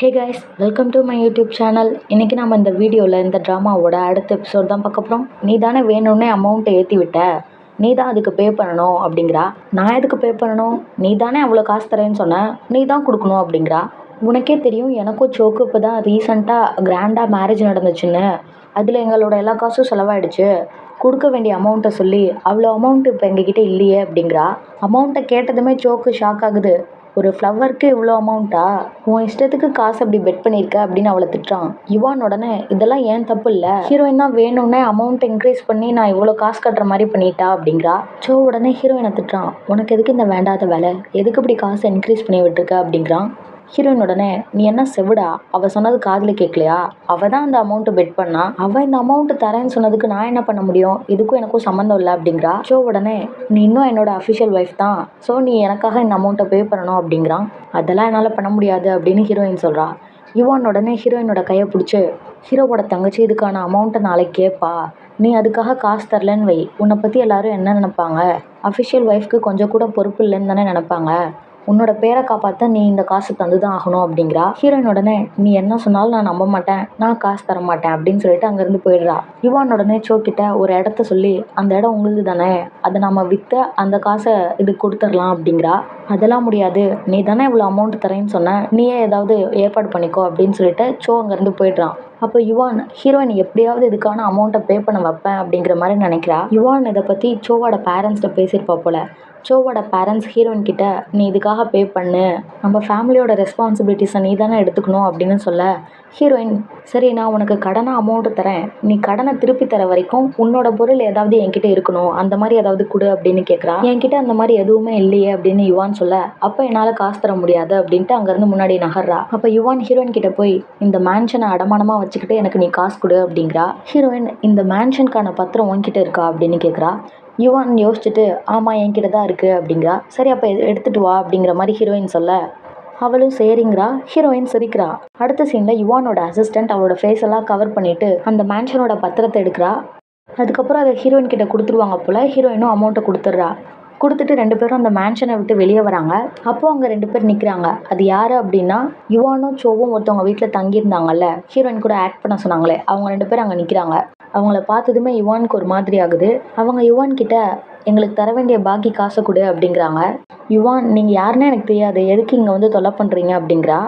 Hey guys welcome to my YouTube channel இன்றைக்கி நம்ம இந்த வீடியோவில் இந்த ட்ராமாவோட அடுத்த எபிசோட் தான் பார்க்க போகிறோம் நீ தானே வேணும்னே அமௌண்ட்டை ஏற்றி விட்ட. நீ தான் அதுக்கு பே பண்ணணும் அப்படிங்கிறா. நான் எதுக்கு பே பண்ணணும்? நீ தானே அவ்வளோ காசு தரேன்னு சொன்ன. நீ தான் கொடுக்கணும் அப்படிங்கிறா. உனக்கே தெரியும் எனக்கும் சோக்கு இப்போ தான் ரீசெண்டாக கிராண்டாக மேரேஜ் நடந்துச்சுன்னு. அதில் எங்களோட எல்லா காசும் செலவாயிடுச்சு. கொடுக்க வேண்டிய அமௌண்ட்டை சொல்லி அவ்வளோ அமௌண்ட் இப்போ எங்ககிட்ட இல்லையே அப்படிங்கிறா. அமௌண்ட்டை கேட்டதுமே சோக்கு ஷாக் ஆகுது. ஒரு ஃப்ளவருக்கு இவ்வளோ அமௌண்ட்டா உன் இஷ்டத்துக்கு காசு அப்படி பெட் பண்ணியிருக்க அப்படின்னு அவளை திட்டுறான். யுவான் உடனே இதெல்லாம் ஏன் தப்பு இல்லை? ஹீரோயின் தான் வேணும்னே அமௌண்ட் இன்க்ரீஸ் பண்ணி நான் இவ்வளோ காசு கட்டுற மாதிரி பண்ணிட்டா? அப்படிங்கிறா. சோ உடனே ஹீரோயினை திட்டுறான். உனக்கு எதுக்கு இந்த வேண்டாத வேலை? எதுக்கு இப்படி காசை இன்க்ரீஸ் பண்ணி விட்டுருக்க? அப்படிங்கிறான். ஹீரோயின் உடனே நீ என்ன செவிடா? அவ சொன்னது காதில் கேட்கலையா அவ தான் அந்த அமௌண்ட்டை பெட் பண்ணா? அவ இந்த அமௌண்ட் தரேன்னு சொன்னதுக்கு நான் என்ன பண்ண முடியும்? இதுக்கும் எனக்கும் சம்மந்தம் இல்லை அப்படிங்கிறா. ஷோ உடனே நீ இன்னும் என்னோட அஃபிஷியல் ஒய்ஃப் தான். ஸோ நீ எனக்காக இந்த அமௌண்ட்டை பே பண்ணணும் அப்படிங்கிறான். அதெல்லாம் என்னால் பண்ண முடியாது அப்படின்னு ஹீரோயின் சொல்கிறா யுவான் உடனே ஹீரோயினோட கையை பிடிச்சி ஹீரோவோட தங்கச்சி இதுக்கான அமௌண்ட்டை நாளைக்கு கேட்பா நீ அதுக்காக காசு தரலன்னு வை. உன்னை பற்றி எல்லாரும் என்ன நினைப்பாங்க? அஃபிஷியல் ஒய்ஃப்க்கு கொஞ்சம் கூட பொறுப்பு இல்லைன்னு தானே நினைப்பாங்க. உன்னோட பேரை காப்பாற்ற நீ இந்த காசு தந்து தான் ஆகணும் அப்படிங்கிறா. ஹீரோயின் உடனே நீ என்ன சொன்னாலும் நான் நம்ப மாட்டேன். நான் காசு தர மாட்டேன் அப்படின்னு சொல்லிட்டு அங்கேருந்து போயிடுறா. யுவான் உடனே சோக்கிட்ட ஒரு இடத்த சொல்லி அந்த இடம் உங்களுது தானே அதை நம்ம விற்று அந்த காசை இது கொடுத்துடலாம் அப்படிங்கிறா. அதெல்லாம் முடியாது. நீ தானே இவ்வளோ அமௌண்ட் தரேன்னு சொன்ன. நீயே ஏதாவது ஏற்பாடு பண்ணிக்கோ அப்படின்னு சொல்லிட்டு சோ அங்கேருந்து போயிடுறான். அப்போ யுவான் ஹீரோயின் எப்படியாவது இதுக்கான அமௌண்ட்டை பே பண்ண வைப்பேன் அப்படிங்கிற மாதிரி நினைக்கிறா. யுவான் இதை பற்றி சோவோட பேரண்ட்ஸ்கிட்ட பேசியிருப்பா போல. சோவோட பேரண்ட்ஸ் ஹீரோயின் கிட்ட நீ இதுக்காக பே பண்ணு. நம்ம ஃபேமிலியோட ரெஸ்பான்சிபிலிட்டிஸை நீ தானே எடுத்துக்கணும் அப்படின்னு சொல்ல. ஹீரோயின் சரி நான் உனக்கு கடனாக அமௌண்ட்டு தரேன் நீ கடனை திருப்பி தர வரைக்கும் உன்னோட பொருள் ஏதாவது என்கிட்ட இருக்கணும். அந்த மாதிரி ஏதாவது கொடு அப்படின்னு கேட்குறா என்கிட்ட அந்த மாதிரி எதுவுமே இல்லையே அப்படின்னு யுவான் சொல்ல அப்போ என்னால் காசு தர முடியாது அப்படின்ட்டு அங்கேருந்து முன்னாடி நகர்றா. அப்போ யுவான் ஹீரோயின் கிட்ட போய் இந்த மேன்ஷனை அடமானமாக வச்சுக்கிட்டு எனக்கு நீ காசு கொடு அப்படிங்கிறா. ஹீரோயின் இந்த மேன்ஷனுக்கான பத்திரம் உன்கிட்ட இருக்கா? அப்படின்னு கேட்குறா யுவான் யோசிச்சுட்டு ஆமாம் என்கிட்ட தான் இருக்குது அப்படிங்கிறா. சரி அப்போ எடுத்துகிட்டு வா அப்படிங்கிற மாதிரி ஹீரோயின் சொல்ல அவளும் சரிங்கிறா. ஹீரோயின் சிரிக்கிறா. அடுத்த சீனில் யுவானோட அசிஸ்டன்ட் அவளோட ஃபேஸ் எல்லாம் கவர் பண்ணிட்டு அந்த மேன்ஷனோட பத்திரத்தை எடுக்கிறா. அதுக்கப்புறம் அதை ஹீரோயின் கிட்ட கொடுத்துருவாங்க போல் ஹீரோயினும் அமௌண்ட்டை கொடுத்துட்றா. கொடுத்துட்டு ரெண்டு பேரும் அந்த மேன்ஷனை விட்டு வெளியே வராங்க. அப்போது அங்கே ரெண்டு பேர் நிற்கிறாங்க அது யார் அப்படின்னா யுவானும் சோவும் ஒருத்தவங்க வீட்டில் தங்கியிருந்தாங்கல்ல ஹீரோயின் கூட ஆக்ட் பண்ண சொன்னாங்களே அவங்க ரெண்டு பேர் அங்கே நிற்கிறாங்க அவங்கள பார்த்ததுமே யுவானுக்கு ஒரு மாதிரி ஆகுது. அவங்க யுவான் கிட்ட எங்களுக்கு தர வேண்டிய பாக்கி காசை கொடு அப்படிங்கிறாங்க. யுவான் நீங்கள் யாருன்னு எனக்கு தெரியாது. எதுக்கு இங்கே வந்து தொலை பண்ணுறீங்க அப்படிங்கிறா.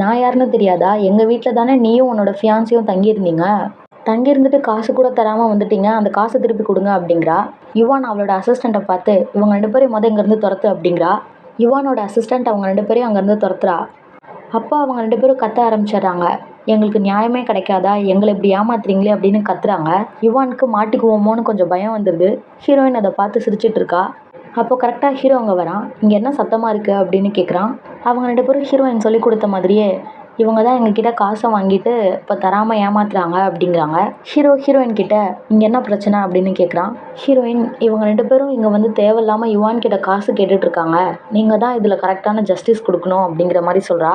நான் யாருன்னு தெரியாதா? எங்கள் வீட்டில் தானே நீயும் உன்னோட ஃபியான்சியும் தங்கியிருந்தீங்க. தங்கியிருந்துட்டு காசு கூட தராமல் வந்துட்டீங்க. அந்த காசை திருப்பி கொடுங்க அப்படிங்கிறா. யுவான் அவளோட அசிஸ்டண்ட்டை பார்த்து இவங்க ரெண்டு பேரும் மொதல் இங்கேருந்து துரத்து அப்படிங்கிறா. யுவானோட அசிஸ்டண்ட் அவங்க ரெண்டு பேரையும் அங்கேருந்து துரத்துறா. அப்போ அவங்க ரெண்டு பேரும் கத்த ஆரம்பிச்சிடுறாங்க. எங்களுக்கு நியாயமே கிடைக்காதா? எங்களை இப்படி ஏமாத்துறீங்களே? அப்படின்னு கத்துறாங்க. யுவானுக்கு மாட்டிக்குவோமோன்னு கொஞ்சம் பயம் வந்துடுது ஹீரோயின் அதை பார்த்து சிரிச்சிட்டு இருக்கா. அப்போ கரெக்டாக ஹீரோ அங்கே வரான். இங்கே என்ன சத்தமாக இருக்குது அப்படின்னு கேட்குறான் அவங்க ரெண்டு பேரும் ஹீரோயின் சொல்லி கொடுத்த மாதிரியே இவங்க தான் எங்ககிட்ட காசை வாங்கிட்டு இப்போ தராமல் ஏமாத்துறாங்க அப்படிங்கிறாங்க. ஹீரோ ஹீரோயின் கிட்ட இங்கே என்ன பிரச்சனை? அப்படின்னு கேட்குறான் ஹீரோயின் இவங்க ரெண்டு பேரும் இங்கே வந்து தேவையில்லாமல் யுவான் கிட்ட காசு கேட்டுட்ருக்காங்க நீங்கள் தான் இதில் கரெக்டான ஜஸ்டிஸ் கொடுக்கணும் அப்படிங்கிற மாதிரி சொல்கிறா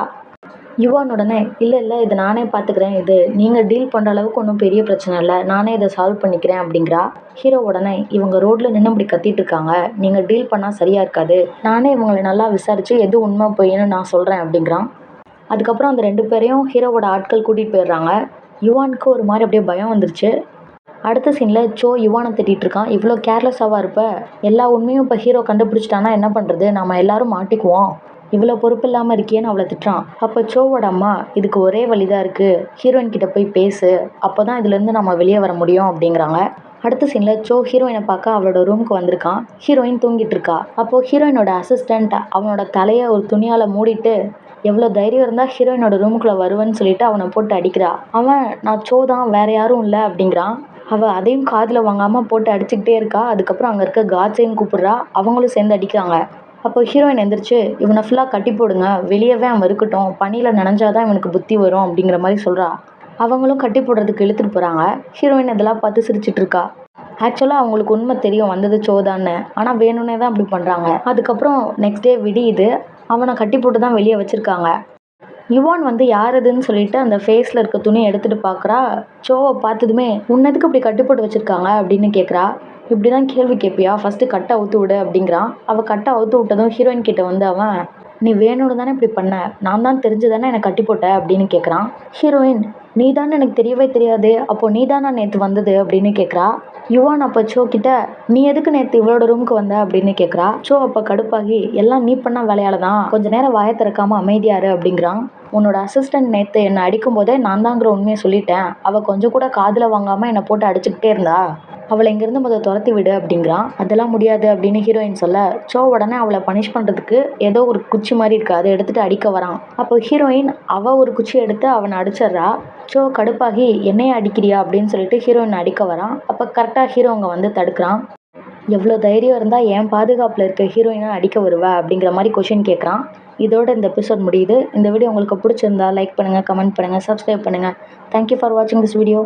யுவான் உடனே இல்லை இல்லை இது நானே பார்த்துக்கிறேன் இது. நீங்கள் டீல் பண்ணுற அளவுக்கு ஒன்றும் பெரிய பிரச்சனை இல்லை. நானே இதை சால்வ் பண்ணிக்கிறேன் அப்படிங்கிறா. ஹீரோ உடனே இவங்க ரோட்டில் நின்று இப்படி கத்திட்டு இருக்காங்க. நீங்கள் டீல் பண்ணால் சரியாக இருக்காது. நானே இவங்களை நல்லா விசாரித்து எது உண்மை பொய்ன்னு நான் சொல்கிறேன் அப்படிங்கிறான். அதுக்கப்புறம் அந்த ரெண்டு பேரையும் ஹீரோவோட ஆட்கள் கூட்டிகிட்டு போயிடுறாங்க. யுவானுக்கு ஒரு மாதிரி அப்படியே பயம் வந்துருச்சு. அடுத்த சீனில் சோ யுவானை திட்டிகிட்டு இருக்கான். இவ்வளோ கேர்லெஸ்ஸாக இருப்ப? எல்லா உண்மையும் இப்போ ஹீரோ கண்டுபிடிச்சிட்டானா என்ன பண்ணுறது நம்ம எல்லாரும் மாட்டிக்குவோம். இவ்வளோ பொறுப்பு இல்லாமல் இருக்கியேன்னு அவளை திட்டுறான். அப்போ சோவோட அம்மா இதுக்கு ஒரே வழி தான் இருக்குது ஹீரோயின் கிட்ட போய் பேசு. அப்போ தான் இதுலேருந்து நம்ம வெளியே வர முடியும் அப்படிங்கிறாங்க. அடுத்த சீனில் சோ ஹீரோயினை பார்க்க அவளோட ரூமுக்கு வந்திருக்கான். ஹீரோயின் தூங்கிட்டு இருக்கா. அப்போது ஹீரோயினோட அசிஸ்டண்ட் அவனோட தலையை ஒரு துணியால் மூடிட்டு எவ்வளோ தைரியம் இருந்தால் ஹீரோயினோட ரூமுக்குள்ளே வருவேன்னு சொல்லிட்டு அவனை போட்டு அடிக்கிறா. அவன் நான் சோ தான் வேற யாரும் இல்லை அப்படிங்கிறான். அவள் அதையும் காதில் வாங்காமல் போட்டு அடிச்சுக்கிட்டே இருக்கா. அதுக்கப்புறம் அங்கே இருக்க காட்ஸையும் கூப்பிட்றா. அவங்களும் சேர்ந்து அடிக்கிறாங்க. அப்போ ஹீரோயின் எந்திரிச்சு இவனை ஃபுல்லாக கட்டி போடுங்க. வெளியவே அவன் இருக்கட்டும். பனியில் நனைஞ்சாதான் இவனுக்கு புத்தி வரும் அப்படிங்கிற மாதிரி சொல்கிறா அவங்களும் கட்டி போடுறதுக்கு இழுத்துட்டு போகிறாங்க ஹீரோயின் இதெல்லாம் பார்த்து சிரிச்சிட்டு இருக்கா. ஆக்சுவலாக அவங்களுக்கு உண்மை தெரியும் வந்தது சோதான்னு. ஆனால் வேணும்னே தான் அப்படி பண்ணுறாங்க அதுக்கப்புறம் நெக்ஸ்ட் டே விடியுது. அவனை கட்டி போட்டு தான் வெளியே வச்சுருக்காங்க. யுவான் வந்து யார் இதுன்னு சொல்லிட்டு அந்த ஃபேஸில் இருக்க துணியை எடுத்துகிட்டு பார்க்குறா ஷோவை பார்த்ததுமே உன்னதுக்கு இப்படி கட்டி போட்டு வச்சுருக்காங்க? அப்படின்னு கேட்குறா இப்படி தான் கேள்வி கேட்பியா ஃபஸ்ட்டு கட்டை அவுத்து விடு அப்படிங்கிறான். அவள் கட்டை அவுத்து விட்டதும் ஹீரோயின் கிட்ட வந்து அவன் நீ வேணும்னு தானே இப்படி பண்ண? நான் தான் தெரிஞ்சு தானே என்னை கட்டி போட்ட? அப்படின்னு கேட்குறான் ஹீரோயின் நீ தான் எனக்கு தெரியவே தெரியாது. அப்போ நீ தானா நேற்று வந்தது அப்படின்னு கேட்குறா யுவான் அப்போ சோ கிட்ட நீ எதுக்கு நேற்று இவளோட ரூமுக்கு வந்த? அப்படின்னு கேட்குறா சோ அப்போ கடுப்பாகி எல்லாம் நீ பண்ண வேலையால தான் கொஞ்ச நேரம் வாயை திறக்காம அமைதியாரு அப்படிங்கிறான். உன்னோட அசிஸ்டன்ட் நேற்று என்னை அடிக்கும் போதே நான் தாங்கிற உண்மையை சொல்லிட்டேன். அவள் கொஞ்சம் கூட காதில் வாங்காமல் என்னை போட்டு அடிச்சுக்கிட்டே இருந்தா? அவளை இங்கேருந்து முதல் துரத்தி விடு அப்படிங்கிறான். அதெல்லாம் முடியாது அப்படின்னு ஹீரோயின் சொல்ல சோ உடனே அவளை பனிஷ் பண்ணுறதுக்கு ஏதோ ஒரு குச்சி மாதிரி இருக்கு. அதை எடுத்துட்டு அடிக்க வரான். அப்போ ஹீரோயின் அவள் ஒரு குச்சி எடுத்து அவனை அடிச்சிடுறா. சோ கடுப்பாகி என்னைய அடிக்கிறியா? அப்படின்னு சொல்லிட்டு ஹீரோயின் அடிக்க வரான். அப்போ கரெக்டாக ஹீரோ அங்கே வந்து தடுக்கிறான். எவ்வளோ தைரியம் இருந்தால் என் பாதுகாப்பில் இருக்க ஹீரோயினை அடிக்க வருவ? அப்படிங்கிற மாதிரி கொஷின் கேட்குறான். இதோட இந்த எபிசோட் முடியுது. இந்த வீடியோ உங்களுக்கு பிடிச்சிருந்தா லைக் பண்ணுங்கள் கமெண்ட் பண்ணுங்கள் சப்ஸ்கிரைப் பண்ணுங்கள் தேங்க்யூ ஃபார் வாட்சிங் திஸ் வீடியோ